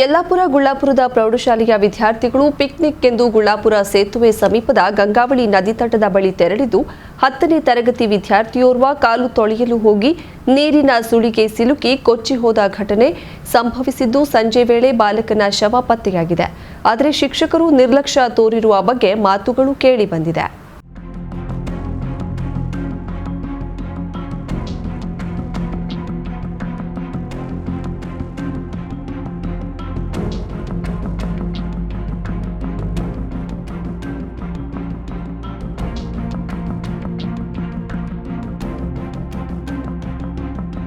ಯಲ್ಲಾಪುರ ಗುಳ್ಳಾಪುರದ ಪ್ರೌಢಶಾಲೆಯ ವಿದ್ಯಾರ್ಥಿಗಳು ಪಿಕ್ನಿಕ್ ಎಂದು ಗುಳ್ಳಾಪುರ ಸೇತುವೆ ಸಮೀಪದ ಗಂಗಾವಳಿ ನದಿ ತಟದ ಬಳಿ ತೆರಳಿದ್ದು, ಹತ್ತನೇ ತರಗತಿ ವಿದ್ಯಾರ್ಥಿಯೋರ್ವ ಕಾಲು ತೊಳೆಯಲು ಹೋಗಿ ನೀರಿನ ಸುಳಿಗೆ ಸಿಲುಕಿ ಕೊಚ್ಚಿ ಹೋದ ಘಟನೆ ಸಂಭವಿಸಿದ್ದು ಸಂಜೆ ವೇಳೆ ಬಾಲಕನ ಶವ ಪತ್ತೆಯಾಗಿದೆ. ಆದರೆ ಶಿಕ್ಷಕರು ನಿರ್ಲಕ್ಷ್ಯ ತೋರಿರುವ ಬಗ್ಗೆ ಮಾತುಗಳು ಕೇಳಿಬಂದಿದೆ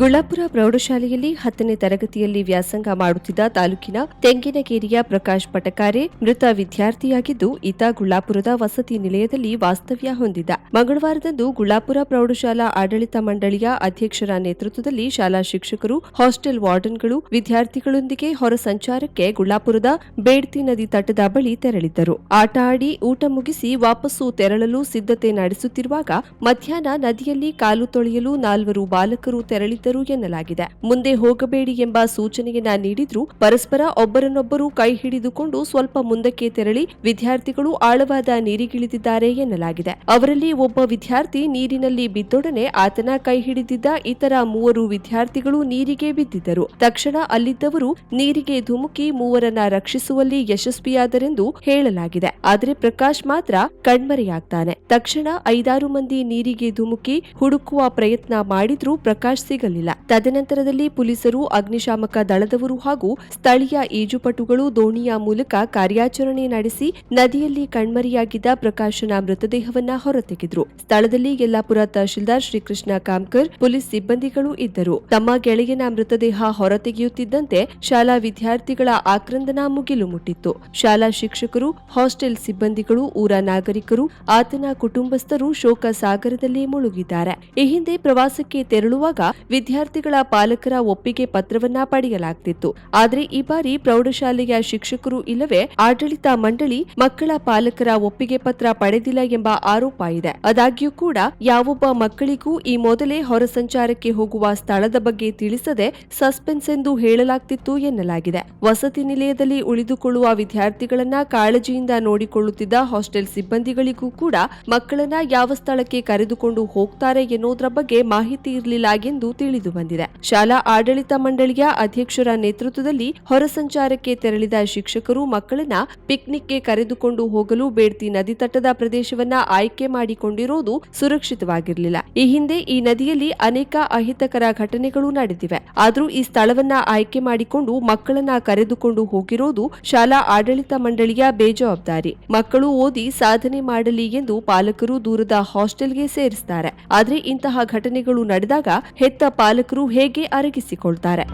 ಗುಳ್ಳಾಪುರ ಪ್ರೌಢಶಾಲೆಯಲ್ಲಿ ಹತ್ತನೇ ತರಗತಿಯಲ್ಲಿ ವ್ಯಾಸಂಗ ಮಾಡುತ್ತಿದ್ದ ತಾಲೂಕಿನ ತೆಂಗಿನಗೇರಿಯ ಪ್ರಕಾಶ್ ಪಟಕಾರೆ ಮೃತ ವಿದ್ಯಾರ್ಥಿಯಾಗಿದ್ದು, ಈತ ಗುಳ್ಳಾಪುರದ ವಸತಿ ನಿಲಯದಲ್ಲಿ ವಾಸ್ತವ್ಯ ಹೊಂದಿದ್ದ. ಮಂಗಳವಾರದಂದು ಗುಳ್ಳಾಪುರ ಪ್ರೌಢಶಾಲಾ ಆಡಳಿತ ಮಂಡಳಿಯ ಅಧ್ಯಕ್ಷರ ನೇತೃತ್ವದಲ್ಲಿ ಶಾಲಾ ಶಿಕ್ಷಕರು, ಹಾಸ್ಟೆಲ್ ವಾರ್ಡನ್ಗಳು, ವಿದ್ಯಾರ್ಥಿಗಳೊಂದಿಗೆ ಹೊರ ಸಂಚಾರಕ್ಕೆ ಗುಳ್ಳಾಪುರದ ಬೇಡ್ತಿ ನದಿ ತಟದ ಬಳಿ ತೆರಳಿದ್ದರು. ಆಟ ಆಡಿ ಊಟ ಮುಗಿಸಿ ವಾಪಸ್ಸು ತೆರಳಲು ಸಿದ್ಧತೆ ನಡೆಸುತ್ತಿರುವಾಗ ಮಧ್ಯಾಹ್ನ ನದಿಯಲ್ಲಿ ಕಾಲು ತೊಳೆಯಲು ನಾಲ್ವರು ಬಾಲಕರು ತೆರಳಿದ್ದರು ಎನ್ನಲಾಗಿದೆ. ಮುಂದೆ ಹೋಗಬೇಡಿ ಎಂಬ ಸೂಚನೆಯನ್ನ ನೀಡಿದ್ರೂ ಪರಸ್ಪರ ಒಬ್ಬರನ್ನೊಬ್ಬರು ಕೈ ಹಿಡಿದುಕೊಂಡು ಸ್ವಲ್ಪ ಮುಂದಕ್ಕೆ ತೆರಳಿ ವಿದ್ಯಾರ್ಥಿಗಳು ಆಳವಾದ ನೀರಿಗಿಳಿದಿದ್ದಾರೆ ಎನ್ನಲಾಗಿದೆ. ಅವರಲ್ಲಿ ಒಬ್ಬ ವಿದ್ಯಾರ್ಥಿ ನೀರಿನಲ್ಲಿ ಬಿದ್ದೊಡನೆ ಆತನ ಕೈ ಹಿಡಿದಿದ್ದ ಇತರ ಮೂವರು ವಿದ್ಯಾರ್ಥಿಗಳು ನೀರಿಗೆ ಬಿದ್ದಿದ್ದರು. ತಕ್ಷಣ ಅಲ್ಲಿದ್ದವರು ನೀರಿಗೆ ಧುಮುಕಿ ಮೂವರನ್ನ ರಕ್ಷಿಸುವಲ್ಲಿ ಯಶಸ್ವಿಯಾದರೆಂದು ಹೇಳಲಾಗಿದೆ. ಆದರೆ ಪ್ರಕಾಶ್ ಮಾತ್ರ ಕಣ್ಮರೆಯಾಗ್ತಾನೆ. ತಕ್ಷಣ ಐದಾರು ಮಂದಿ ನೀರಿಗೆ ಧುಮುಕಿ ಹುಡುಕುವ ಪ್ರಯತ್ನ ಮಾಡಿದ್ರೂ ಪ್ರಕಾಶ್ ಸಿಗಲಿಲ್ಲ. ತದನಂತರದಲ್ಲಿ ಪೊಲೀಸರು, ಅಗ್ನಿಶಾಮಕ ದಳದವರು ಹಾಗೂ ಸ್ಥಳೀಯ ಈಜುಪಟುಗಳು ದೋಣಿಯ ಮೂಲಕ ಕಾರ್ಯಾಚರಣೆ ನಡೆಸಿ ನದಿಯಲ್ಲಿ ಕಣ್ಮರೆಯಾಗಿದ್ದ ಪ್ರಕಾಶನ ಮೃತದೇಹವನ್ನ ಹೊರತೆಗೆದ್ರು. ಸ್ಥಳದಲ್ಲಿ ಯಲ್ಲಾಪುರ ತಹಶೀಲ್ದಾರ್ ಶ್ರೀಕೃಷ್ಣ ಕಾಮ್ಕರ್, ಪೊಲೀಸ್ ಸಿಬ್ಬಂದಿಗಳು ಇದ್ದರು. ತಮ್ಮ ಗೆಳೆಯನ ಮೃತದೇಹ ಹೊರತೆಗೆಯುತ್ತಿದ್ದಂತೆ ಶಾಲಾ ವಿದ್ಯಾರ್ಥಿಗಳ ಆಕ್ರಂದನ ಮುಗಿಲು ಮುಟ್ಟಿತ್ತು. ಶಾಲಾ ಶಿಕ್ಷಕರು, ಹಾಸ್ಟೆಲ್ ಸಿಬ್ಬಂದಿಗಳು, ಊರ ನಾಗರಿಕರು, ಆತನ ಕುಟುಂಬಸ್ಥರು ಶೋಕ ಸಾಗರದಲ್ಲಿ ಮುಳುಗಿದ್ದಾರೆ. ಈ ಹಿಂದೆ ಪ್ರವಾಸಕ್ಕೆ ತೆರಳುವಾಗ ವಿದ್ಯಾರ್ಥಿಗಳ ಪಾಲಕರ ಒಪ್ಪಿಗೆ ಪತ್ರವನ್ನ ಪಡೆಯಲಾಗ್ತಿತ್ತು. ಆದರೆ ಈ ಬಾರಿ ಪ್ರೌಢಶಾಲೆಯ ಶಿಕ್ಷಕರು ಇಲ್ಲವೇ ಆಡಳಿತ ಮಂಡಳಿ ಮಕ್ಕಳ ಪಾಲಕರ ಒಪ್ಪಿಗೆ ಪತ್ರ ಪಡೆದಿಲ್ಲ ಎಂಬ ಆರೋಪ ಇದೆ. ಆದಾಗ್ಯೂ ಕೂಡ ಯಾವೊಬ್ಬ ಮಕ್ಕಳಿಗೂ ಈ ಮೊದಲೇ ಹೊರ ಸಂಚಾರಕ್ಕೆ ಹೋಗುವ ಸ್ಥಳದ ಬಗ್ಗೆ ತಿಳಿಸದೆ ಸಸ್ಪೆನ್ಸ್ ಎಂದು ಹೇಳಲಾಗ್ತಿತ್ತು ಎನ್ನಲಾಗಿದೆ. ವಸತಿ ನಿಲಯದಲ್ಲಿ ಉಳಿದುಕೊಳ್ಳುವ ವಿದ್ಯಾರ್ಥಿಗಳನ್ನ ಕಾಳಜಿಯಿಂದ ನೋಡಿಕೊಳ್ಳುತ್ತಿದ್ದ ಹಾಸ್ಟೆಲ್ ಸಿಬ್ಬಂದಿಗಳಿಗೂ ಕೂಡ ಮಕ್ಕಳನ್ನ ಯಾವ ಸ್ಥಳಕ್ಕೆ ಕರೆದುಕೊಂಡು ಹೋಗ್ತಾರೆ ಎನ್ನುವುದರ ಬಗ್ಗೆ ಮಾಹಿತಿ ಇರಲಿಲ್ಲ ಎಂದು ತಿಳಿದು ಬಂದಿದೆ. ಶಾಲಾ ಆಡಳಿತ ಮಂಡಳಿಯ ಅಧ್ಯಕ್ಷರ ನೇತೃತ್ವದಲ್ಲಿ ಹೊರ ಸಂಚಾರಕ್ಕೆ ತೆರಳಿದ ಶಿಕ್ಷಕರು ಮಕ್ಕಳನ್ನ ಪಿಕ್ನಿಕ್ಗೆ ಕರೆದುಕೊಂಡು ಹೋಗಲು ಬೇಡ್ತಿ ನದಿ ತಟದ ಪ್ರದೇಶವನ್ನ ಆಯ್ಕೆ ಮಾಡಿಕೊಂಡಿರೋದು ಸುರಕ್ಷಿತವಾಗಿರಲಿಲ್ಲ. ಈ ಹಿಂದೆ ಈ ನದಿಯಲ್ಲಿ ಅನೇಕ ಅಹಿತಕರ ಘಟನೆಗಳು ನಡೆದಿವೆ. ಆದರೂ ಈ ಸ್ಥಳವನ್ನ ಆಯ್ಕೆ ಮಾಡಿಕೊಂಡು ಮಕ್ಕಳನ್ನ ಕರೆದುಕೊಂಡು ಹೋಗಿರೋದು ಶಾಲಾ ಆಡಳಿತ ಮಂಡಳಿಯ ಬೇಜವಾಬ್ದಾರಿ. ಮಕ್ಕಳು ಓದಿ ಸಾಧನೆ ಮಾಡಲಿ ಎಂದು ಪಾಲಕರು ದೂರದ ಹಾಸ್ಟೆಲ್ಗೆ ಸೇರಿಸ್ತಾರೆ. ಆದರೆ ಇಂತಹ ಘಟನೆಗಳು ನಡೆದಾಗ ಹೆತ್ತ ಪಾಲಕರು ಹೇಗೆ ಅರಗಿಸಿಕೊಳ್ತಾರೆ?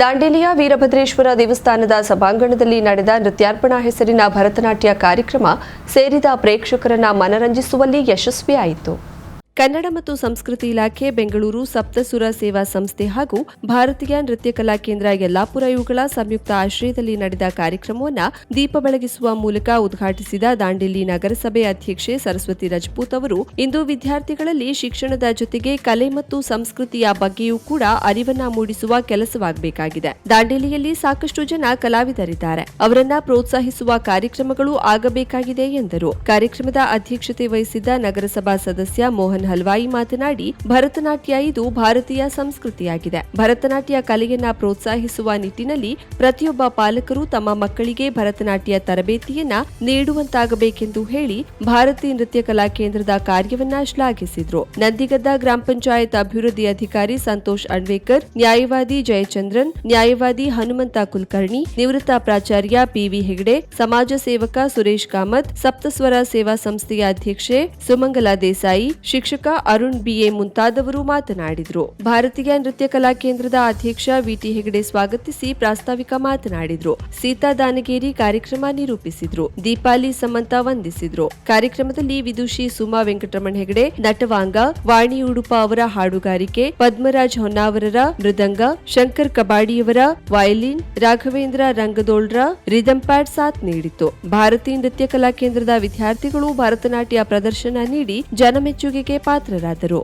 ದಾಂಡೇಲಿಯ ವೀರಭದ್ರೇಶ್ವರ ದೇವಸ್ಥಾನದ ಸಭಾಂಗಣದಲ್ಲಿ ನಡೆದ ನೃತ್ಯಾರ್ಪಣಾ ಹೆಸರಿನ ಭರತನಾಟ್ಯ ಕಾರ್ಯಕ್ರಮ ಸೇರಿದ ಪ್ರೇಕ್ಷಕರನ್ನ ಮನರಂಜಿಸುವಲ್ಲಿ ಯಶಸ್ವಿಯಾಯಿತು. ಕನ್ನಡ ಮತ್ತು ಸಂಸ್ಕೃತಿ ಇಲಾಖೆ, ಬೆಂಗಳೂರು ಸಪ್ತಸುರ ಸೇವಾ ಸಂಸ್ಥೆ ಹಾಗೂ ಭಾರತೀಯ ನೃತ್ಯ ಕಲಾ ಕೇಂದ್ರ ಯಲ್ಲಾಪುರ ಇವುಗಳ ಸಂಯುಕ್ತ ಆಶ್ರಯದಲ್ಲಿ ನಡೆದ ಕಾರ್ಯಕ್ರಮವನ್ನು ದೀಪ ಬೆಳಗಿಸುವ ಮೂಲಕ ಉದ್ಘಾಟಿಸಿದ ದಾಂಡೇಲಿ ನಗರಸಭೆ ಅಧ್ಯಕ್ಷೆ ಸರಸ್ವತಿ ರಜಪೂತ್ ಅವರು, ಇಂದು ವಿದ್ಯಾರ್ಥಿಗಳಲ್ಲಿ ಶಿಕ್ಷಣದ ಜೊತೆಗೆ ಕಲೆ ಮತ್ತು ಸಂಸ್ಕೃತಿಯ ಬಗ್ಗೆಯೂ ಕೂಡ ಅರಿವನ್ನ ಮೂಡಿಸುವ ಕೆಲಸವಾಗಬೇಕಾಗಿದೆ. ದಾಂಡೇಲಿಯಲ್ಲಿ ಸಾಕಷ್ಟು ಜನ ಕಲಾವಿದರಿದ್ದಾರೆ. ಅವರನ್ನ ಪ್ರೋತ್ಸಾಹಿಸುವ ಕಾರ್ಯಕ್ರಮಗಳು ಆಗಬೇಕಾಗಿದೆ ಎಂದರು. ಕಾರ್ಯಕ್ರಮದ ಅಧ್ಯಕ್ಷತೆ ವಹಿಸಿದ್ದ ನಗರಸಭಾ ಸದಸ್ಯ ಮೋಹನ್ ಹಲ್ವಾಯಿ ಮಾತನಾಡಿ, ಭರತನಾಟ್ಯ ಇದು ಭಾರತೀಯ ಸಂಸ್ಕೃತಿಯಾಗಿದೆ. ಭರತನಾಟ್ಯ ಕಲೆಯನ್ನ ಪ್ರೋತ್ಸಾಹಿಸುವ ನಿಟ್ಟಿನಲ್ಲಿ ಪ್ರತಿಯೊಬ್ಬ ಪಾಲಕರು ತಮ್ಮ ಮಕ್ಕಳಿಗೆ ಭರತನಾಟ್ಯ ತರಬೇತಿಯನ್ನ ನೀಡುವಂತಾಗಬೇಕೆಂದು ಹೇಳಿ ಭಾರತೀಯ ನೃತ್ಯ ಕಲಾ ಕೇಂದ್ರದ ಕಾರ್ಯವನ್ನ ಶ್ಲಾಘಿಸಿದ್ರು. ನಂದಿಗದ್ದ ಗ್ರಾಮ ಪಂಚಾಯತ್ ಅಭಿವೃದ್ಧಿ ಅಧಿಕಾರಿ ಸಂತೋಷ್ ಅಣ್ವೇಕರ್, ನ್ಯಾಯವಾದಿ ಜಯಚಂದ್ರನ್, ನ್ಯಾಯವಾದಿ ಹನುಮಂತ ಕುಲಕರ್ಣಿ, ನಿವೃತ್ತ ಪ್ರಾಚಾರ್ಯ ಪಿವಿ ಹೆಗಡೆ, ಸಮಾಜ ಸೇವಕ ಸುರೇಶ್ ಕಾಮತ್, ಸಪ್ತಸ್ವರ ಸೇವಾ ಸಂಸ್ಥೆಯ ಅಧ್ಯಕ್ಷೆ ಸುಮಂಗಲಾ ದೇಸಾಯಿ ಶಿಕ್ಷಕ ಶಿಕ್ಷಕ ಅರುಣ್ ಬಿಎ ಮುಂತಾದವರು ಮಾತನಾಡಿದರು. ಭಾರತೀಯ ನೃತ್ಯ ಕಲಾ ಕೇಂದ್ರದ ಅಧ್ಯಕ್ಷ ವಿಟಿ ಹೆಗಡೆ ಸ್ವಾಗತಿಸಿ ಪ್ರಾಸ್ತಾವಿಕ ಮಾತನಾಡಿದ್ರು. ಸೀತಾ ದಾನಗೇರಿ ಕಾರ್ಯಕ್ರಮ ನಿರೂಪಿಸಿದ್ರು. ದೀಪಾಲಿ ಸಮಂತ ವಂದಿಸಿದ್ರು. ಕಾರ್ಯಕ್ರಮದಲ್ಲಿ ವಿದುಷಿ ಸುಮಾ ವೆಂಕಟರಮಣ್ ಹೆಗಡೆ, ನಟವಾಂಗ ವಾಣಿ ಉಡುಪ ಅವರ ಹಾಡುಗಾರಿಕೆ, ಪದ್ಮರಾಜ್ ಹೊನ್ನಾವರರ ಮೃದಂಗ, ಶಂಕರ್ ಕಬಾಡಿಯವರ ವಯಲಿನ್, ರಾಘವೇಂದ್ರ ರಂಗದೋಳ್ರ ರಿದಂ ಪ್ಯಾಡ್ ಸಾಥ್ ನೀಡಿತು ಭಾರತೀಯ ನೃತ್ಯ ಕಲಾ ಕೇಂದ್ರದ ವಿದ್ಯಾರ್ಥಿಗಳು ಭರತನಾಟ್ಯ ಪ್ರದರ್ಶನ ನೀಡಿ ಜನಮೆಚ್ಚುಗೆಗೆ ಪಾತ್ರರಾದರು.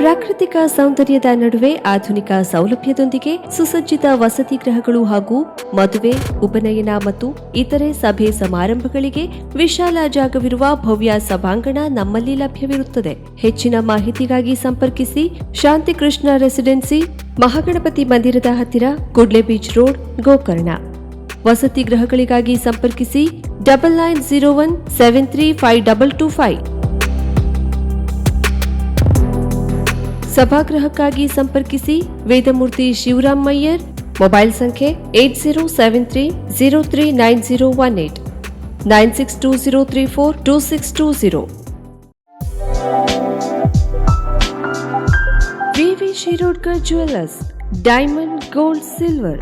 ಪ್ರಾಕೃತಿಕ ಸೌಂದರ್ಯದ ನಡುವೆ ಆಧುನಿಕ ಸೌಲಭ್ಯದೊಂದಿಗೆ ಸುಸಜ್ಜಿತ ವಸತಿ ಗೃಹಗಳು ಹಾಗೂ ಮದುವೆ, ಉಪನಯನ ಮತ್ತು ಇತರೆ ಸಭೆ ಸಮಾರಂಭಗಳಿಗೆ ವಿಶಾಲ ಜಾಗವಿರುವ ಭವ್ಯ ಸಭಾಂಗಣ ನಮ್ಮಲ್ಲಿ ಲಭ್ಯವಿರುತ್ತದೆ. ಹೆಚ್ಚಿನ ಮಾಹಿತಿಗಾಗಿ ಸಂಪರ್ಕಿಸಿ ಶಾಂತಿಕೃಷ್ಣ ರೆಸಿಡೆನ್ಸಿ, ಮಹಾಗಣಪತಿ ಮಂದಿರದ ಹತ್ತಿರ ಕುಡ್ಲೆ ಬೀಚ್ ರೋಡ್, ಗೋಕರ್ಣ. ವಸತಿ ಗೃಹಗಳಿಗಾಗಿ ಸಂಪರ್ಕಿಸಿ double nine zero one seven three five double two five ಸಭಾಗೃಹಕ್ಕಾಗಿ ಸಂಪರ್ಕಿಸಿ ವೇದಮೂರ್ತಿ ಶಿವರಾಮ್ ಮಯ್ಯರ್ ಮೊಬೈಲ್ ಸಂಖ್ಯೆ eight zero seven three zero three nine zero one eight nine six two zero three four two six two zero VV Shirodkar jewellers diamond gold silver